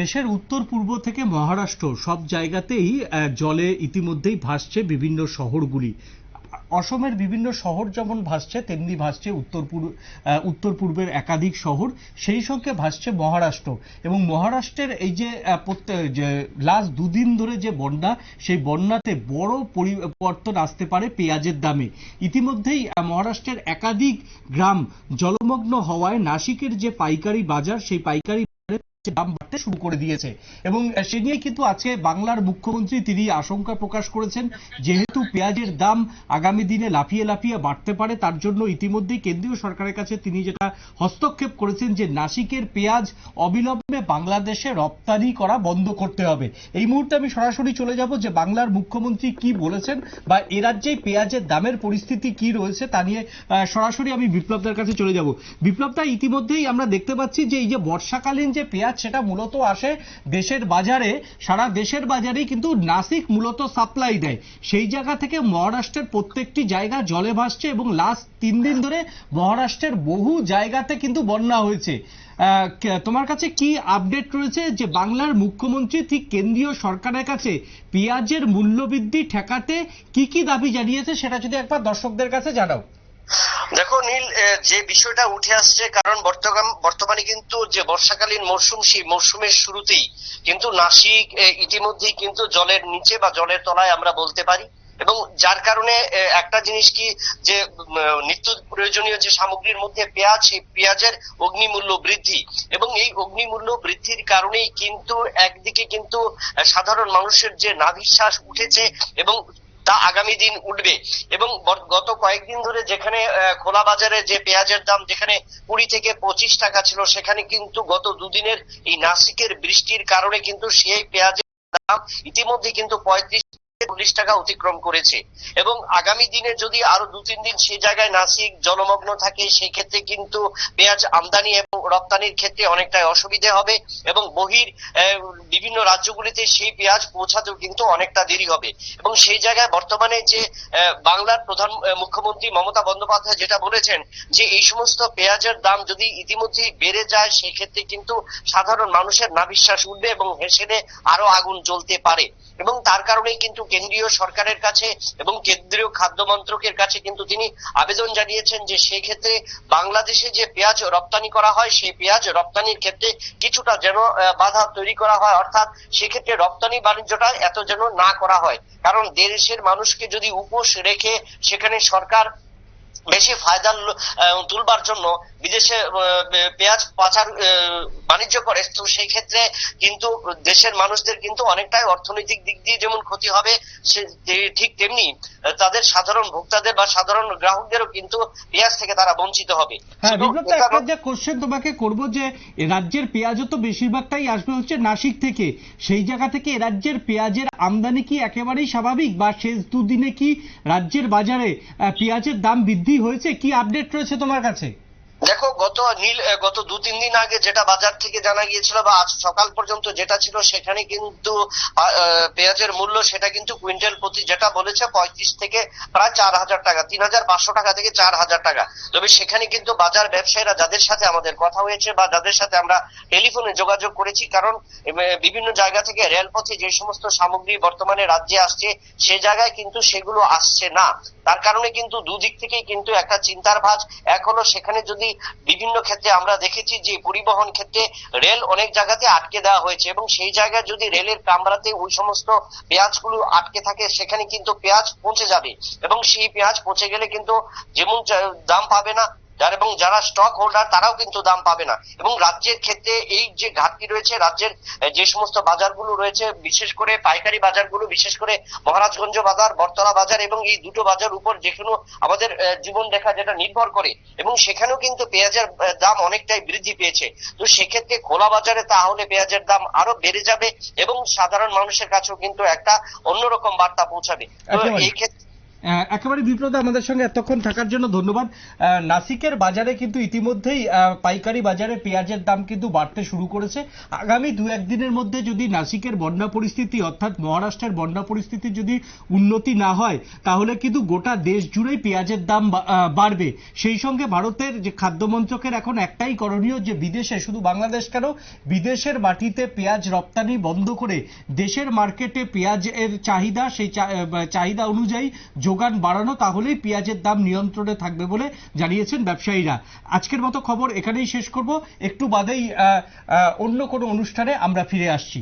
দেশের উত্তর পূর্ব থেকে মহারাষ্ট্র সব জায়গাতেই জলে ইতিমধ্যেই ভাসছে বিভিন্ন শহরগুলি। অসমের বিভিন্ন শহর যেমন ভাসছে, তেমনি ভাসছে উত্তর পূর্ব উত্তর পূর্বের একাধিক শহর। সেই সঙ্গে ভাসছে মহারাষ্ট্র। এবং মহারাষ্ট্রের এই যে যে লাস্ট দুদিন ধরে যে বন্যা, সেই বন্যাতে বড় পরিবর্তন আসতে পারে পেঁয়াজের দামে। ইতিমধ্যেই মহারাষ্ট্রের একাধিক গ্রাম জলমগ্ন হওয়ায় নাসিকের যে পাইকারি বাজার, সেই পাইকারি দাম বাড়তে শুরু করে দিয়েছে। এবং সে নিয়ে কিন্তু আজকে বাংলার মুখ্যমন্ত্রী তিনি আশঙ্কা প্রকাশ করেছেন যেহেতু পেঁয়াজের দাম আগামী দিনে লাফিয়ে লাফিয়ে বাড়তে পারে, তার জন্য ইতিমধ্যেই কেন্দ্রীয় সরকারের কাছে তিনি যেটা হস্তক্ষেপ করেছেন যে নাসিকের পেঁয়াজ অবিলম্বে বাংলাদেশে রপ্তানি করা বন্ধ করতে হবে। এই মুহূর্তে আমি সরাসরি চলে যাব যে বাংলার মুখ্যমন্ত্রী কি বলেছেন বা এ রাজ্যে পেঁয়াজের দামের পরিস্থিতি কি রয়েছে তা নিয়ে সরাসরি আমি বিপ্লবদার কাছে চলে যাব। বিপ্লবদা, ইতিমধ্যেই আমরা দেখতে পাচ্ছি যে এই যে বর্ষাকালীন যে পেঁয়াজ সেটা মূলত আসে দেশের বাজারে। সারা দেশের বাজারেই কিন্তু নাসিক মূলত সাপ্লাই দেয়। সেই জায়গা থেকে মহারাষ্ট্রের প্রত্যেকটি জায়গা জলে ভাসছে এবং লাস্ট তিন দিন ধরে মহারাষ্ট্রের বহু জায়গাতে কিন্তু বন্যা হয়েছে। তোমার কাছে কি আপডেট রয়েছে যে বাংলার মুখ্যমন্ত্রী ঠিক কেন্দ্রীয় সরকারের কাছে পেঁয়াজের মূল্যবৃদ্ধি ঠেকাতে কি কি দাবি জানিয়েছে সেটা যদি একবার দর্শকদের কাছে জানাও? দেখো নীল যে বিষয়টা উঠে আসছে, কারণ বর্তমান বর্তমানে কিন্তু যে বর্ষাকালীন মরশুম সেই মরশুমের শুরুতেই কিন্তু নাসিক ইতিমধ্যেই কিন্তু জলের নিচে বা জলের তলায় আমরা বলতে পারি। এবং যার কারণে একটা জিনিস কি, যে নিত্য প্রয়োজনীয় যে সামগ্রীর মধ্যে পেঁয়াজ, সেই পেঁয়াজের অগ্নিমূল্য বৃদ্ধি। এবং এই অগ্নিমূল্য বৃদ্ধির কারণেই কিন্তু একদিকে কিন্তু সাধারণ মানুষের যে নাভিশ্বাস উঠেছে এবং তা আগামী দিন উঠবে। এবং গত কয়েকদিন ধরে যেখানে খোলা বাজারে যে পেঁয়াজের দাম যেখানে কুড়ি থেকে পঁচিশ টাকা ছিল, সেখানে কিন্তু গত দুদিনের এই নাসিকের বৃষ্টির কারণে কিন্তু সেই পেঁয়াজের দাম ইতিমধ্যে কিন্তু পঁয়ত্রিশ চল্লিশ টাকা অতিক্রম করেছে। এবং আগামী দিনে যদি আরও দু, তিন দিন সেই জায়গায় নাসিক জলমগ্ন থাকে সেই ক্ষেত্রে কিন্তু পেঁয়াজ আমদানি এবং রপ্তানির ক্ষেত্রে অনেকটাই অসুবিধে হবে এবং বহির বিভিন্ন রাজ্যগুলিতে সেই পেঁয়াজ পৌঁছাতেও কিন্তু অনেকটা দেরি হবে। এবং সেই জায়গায় বর্তমানে যে বাংলার প্রধান মুখ্যমন্ত্রী মমতা বন্দ্যোপাধ্যায় যেটা বলেছেন যে এই সমস্ত পেঁয়াজের দাম যদি ইতিমধ্যেই বেড়ে যায় সেই ক্ষেত্রে কিন্তু সাধারণ মানুষের না বিশ্বাস উঠবে এবং হেসেলে আরও আগুন জ্বলতে পারে। এবং তার কারণে কিন্তু কেন্দ্রীয় সরকারের কাছে এবং কেন্দ্রীয় খাদ্য মন্ত্রকের কাছে কিন্তু তিনি আবেদন জানিয়েছেন যে সেই ক্ষেত্রে বাংলাদেশে যে পেঁয়াজ রপ্তানি করা হয়, সেই পেঁয়াজ রপ্তানির ক্ষেত্রে কিছুটা যেন বাধা তৈরি করা হয়। অর্থাৎ সেক্ষেত্রে রপ্তানি বাণিজ্যটা এত যেন না করা হয়। কারণ দেশের মানুষকে যদি উপোস রেখে সেখানে সরকার বেশি ফায়দা তুলবার জন্য বিদেশে পেঁয়াজ পাচার বাণিজ্য করে। তো সেই ক্ষেত্রে কিন্তু দেশের মানুষদের কিন্তু অনেকটাই অর্থনৈতিক দিক দিয়ে যেমন ক্ষতি হবে সে ঠিক তেমনি তাদের সাধারণ ভোক্তাদের বা সাধারণ গ্রাহকদেরও কিন্তু পেঁয়াজ থেকে তারা বঞ্চিত হবে। হ্যাঁ একটা যে কোশ্চেন তোমাকে করব যে রাজ্যের পেঁয়াজও তো বেশিরভাগটাই আসবে হচ্ছে নাসিক থেকে। সেই জায়গা থেকে রাজ্যের পেঁয়াজের আমদানি কি একেবারেই স্বাভাবিক? বা শেষ দুদিনে কি রাজ্যের বাজারে পেঁয়াজের দাম বৃদ্ধি হয়েছে? কি আপডেট রয়েছে তোমার কাছে? দেখো, গত নীল গত দু, তিন দিন আগে যেটা বাজার থেকে জানা গিয়েছিল বা আজ সকাল পর্যন্ত যেটা ছিল, সেখানে কিন্তু পেঁয়াজের মূল্য সেটা কিন্তু কুইন্টাল প্রতি যেটা বলেছে, পঁয়ত্রিশ থেকে প্রায় চার হাজার টাকা, তিন হাজার পাঁচশো টাকা থেকে চার হাজার টাকা। তবে সেখানে কিন্তু বাজার ব্যবসায়ীরা যাদের সাথে আমাদের কথা হয়েছে বা যাদের সাথে আমরা টেলিফোনে যোগাযোগ করেছি, কারণ বিভিন্ন জায়গা থেকে রেলপথে যে সমস্ত সামগ্রী বর্তমানে রাজ্যে আসছে, সে জায়গায় কিন্তু সেগুলো আসছে না। তার কারণে কিন্তু দুদিক থেকেই কিন্তু একটা চিন্তার ভাঁজ। হলো সেখানে যদি বিভিন্ন ক্ষেত্রে আমরা দেখেছি যে পরিবহন ক্ষেত্রে রেল অনেক জায়গাতে আটকে দেওয়া হয়েছে এবং সেই জায়গায় যদি রেলের কামরাতে ওই সমস্ত পেঁয়াজগুলো আটকে থাকে, সেখানে কিন্তু পেঁয়াজ পৌঁছে যাবে। এবং সেই পেঁয়াজ পচে গেলে কিন্তু যেমন দাম পাবে না যার এবং যারা স্টক হোল্ডার তারাও কিন্তু দাম পাবে না। এবং রাজ্যের ক্ষেত্রে এই যে ঘাটতি রয়েছে রাজ্যের যে সমস্ত বাজারগুলো রয়েছে বিশেষ করে পাইকারি বাজারগুলো বিশেষ করে মহারাজগঞ্জ বাজার বটতলা বাজার এবং এই দুটো বাজার উপর যেকোনো আমাদের জীবন রেখা যেটা নির্ভর করে এবং সেখানেও কিন্তু পেঁয়াজের দাম অনেকটাই বৃদ্ধি পেয়েছে। তো সেক্ষেত্রে খোলা বাজারে তাহলে পেঁয়াজের দাম আরও বেড়ে যাবে এবং সাধারণ মানুষের কাছেও কিন্তু একটা অন্যরকম বার্তা পৌঁছাবে। তো এই ক্ষেত্রে একেবারে বিপ্লব আমাদের সঙ্গে এতক্ষণ থাকার জন্য ধন্যবাদ। নাসিকের বাজারে কিন্তু ইতিমধ্যেই পাইকারি বাজারে পেঁয়াজের দাম কিন্তু বাড়তে শুরু করেছে। আগামী দু একদিনের মধ্যে যদি নাসিকের বন্যা পরিস্থিতি অর্থাৎ মহারাষ্ট্রের বন্যা পরিস্থিতি যদি উন্নতি না হয়, তাহলে কিন্তু গোটা দেশ জুড়েই পেঁয়াজের দাম বাড়বে। সেই সঙ্গে ভারতের যে খাদ্য মন্ত্রকের এখন একটাই করণীয় যে বিদেশে, শুধু বাংলাদেশ কেন, বিদেশের মাটিতে পেঁয়াজ রপ্তানি বন্ধ করে দেশের মার্কেটে পেঁয়াজের চাহিদা, সেই চাহিদা অনুযায়ী যোগান বাড়ানো, তাহলেই পেঁয়াজের দাম নিয়ন্ত্রণে থাকবে বলে জানিয়েছেন ব্যবসায়ীরা। আজকের মতো খবর এখানেই শেষ করব। একটু বাদেই অন্য কোনো অনুষ্ঠানে আমরা ফিরে আসছি।